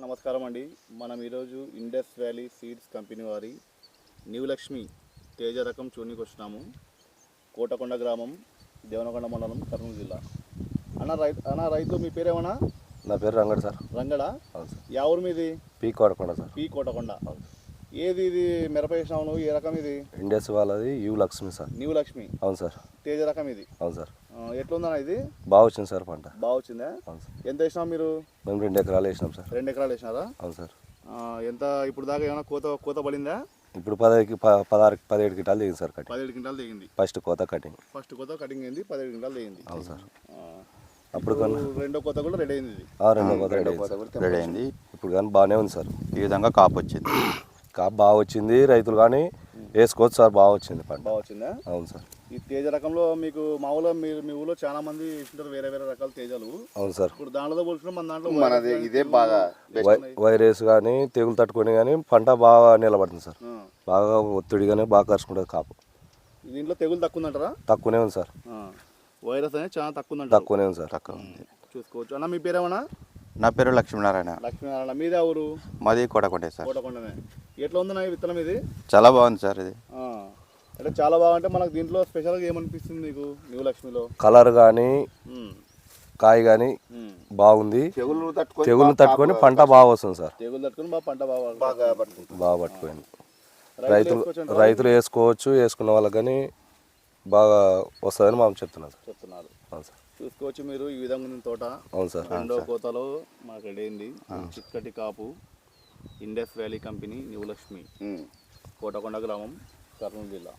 నమస్కారం అండి. మనం ఈరోజు ఇండస్ వ్యాలీ సీడ్స్ కంపెనీ వారి న్యూ లక్ష్మి తేజ రకం చూడనికి వచ్చినాము. కోటకొండ గ్రామం దేవనకొండ మండలం కర్నూలు జిల్లా. అన్న రైతు అన్న రైతు మీ పేరేమన్నా? నా పేరు రంగడు సార్. రంగడా? అవును సార్. యా ఊరు మీది? P Kodakonda sir. P Kotakonda. ఏది ఇది మిరప వేసినావు నువ్వు? ఏ రకం ఇది? ఇండియస్ వాళ్ళది యూ లక్ష్మి సార్. న్యూ లక్ష్మి? అవును సార్. తేజ రకం ఇది. అవును సార్. ఆ, ఎట్లుందన్న ఇది? బాగా వచ్చింది సార్ పంట. బాగా వచ్చిందా? అవును సార్. ఎంత వేసినావు మీరు? మేము రెండు ఎకరాలు వేసినాం సార్. రెండు ఎకరాలు వేసినారా? అవును సార్. ఆ, ఎంత ఇప్పుడు దాకా ఏమైనా కోత కోత పడిందా? ఇప్పుడు పదహైదుకి ప- పదహారు పదిహేడు గిటాలు దిగింది సార్ కటింగ్. పదిహేడు క్వింటాలు దిగింది. ఫస్ట్ కోత కటింగ్. ఫస్ట్ కొత్త కటింగ్ అయింది పదిహేడు క్వింటాలు దిగింది. అవును సార్. అప్పుడు రెండో కొత్త కూడా రెడీ అయింది ఇది. ఆ, రెండో కోత రెడీ అయింది సార్. రెడీ అయింది. ఇప్పుడు కానీ బాగానే ఉంది సార్. ఈ విధంగా కాపు వచ్చింది. కాపు బాగా వచ్చింది రైతులు కానీ వేసుకోవచ్చు సార్ బాగా వచ్చింది పంట. బాగా వచ్చిందా అవును సార్. ఈ తేజ రకంలో మీకు మామూలుగా మీరు మీ ఊళ్ళో చాలా మంది ఇస్తుంటారు వేరే వేరే రకాల తేజాలు. అవును సార్. ఇప్పుడు దాంట్లో పోల్చుకున్న మన దాంట్లో మనది ఇదే బాగా వై వైరస్ కానీ తెగులు తట్టుకొని కానీ పంట బాగా నిలబడుతుంది సార్. బాగా ఒత్తిడిగానే బాగా కరుచుకుంటుంది కాపు. దీంట్లో తెగులు తక్కువ ఉందంటారా తక్కువనే ఉంది సార్. వైరస్ అనేది చాలా తక్కువ ఉందంటారు తక్కువనే ఉంది సార్. తక్కువ ఉంది. చూసుకోవచ్చు. అన్న మీ పేరేమన్నా? నా పేరు లక్ష్మీనారాయణ. లక్ష్మీనారాయణ. మీదే ఊరు? మాది కోటకొండే సార్. కోటకొండనే ఎట్లా ఉంది నా ఈ విత్తనం ఇది? చాలా బాగుంది సార్ ఇది. ఆ, అంటే చాలా బాగుంటే మనకు దీంట్లో స్పెషల్గా ఏమనిపిస్తుంది నీకు న్యూ లక్ష్మిలో? కలర్ కానీ కాయ కానీ. బాగుంది. తెగులు తట్టుకొని తెగులు తట్టుకొని పంట బాగా వస్తుంది సార్. తెగులు తట్టుకుని బాగా పంట బాగా బాగా పట్టుకుంటుంది. బాగా పట్టుకోండి రైతులు? రైతులు వేసుకోవచ్చు వేసుకున్న వాళ్ళకి కానీ బాగా వస్తుందని మనం చెప్తున్నాం సార్. చెప్తున్నారు. అవును సార్. చూసుకోవచ్చు మీరు ఈ విధంగా ఉంది తోట. అవును సార్. రెండో కోతలో మాకు అయింది. చిక్కటి కాపు Indus valley company new Lakshmi um. Kotakonda గ్రామం కర్నూలు జిల్లా.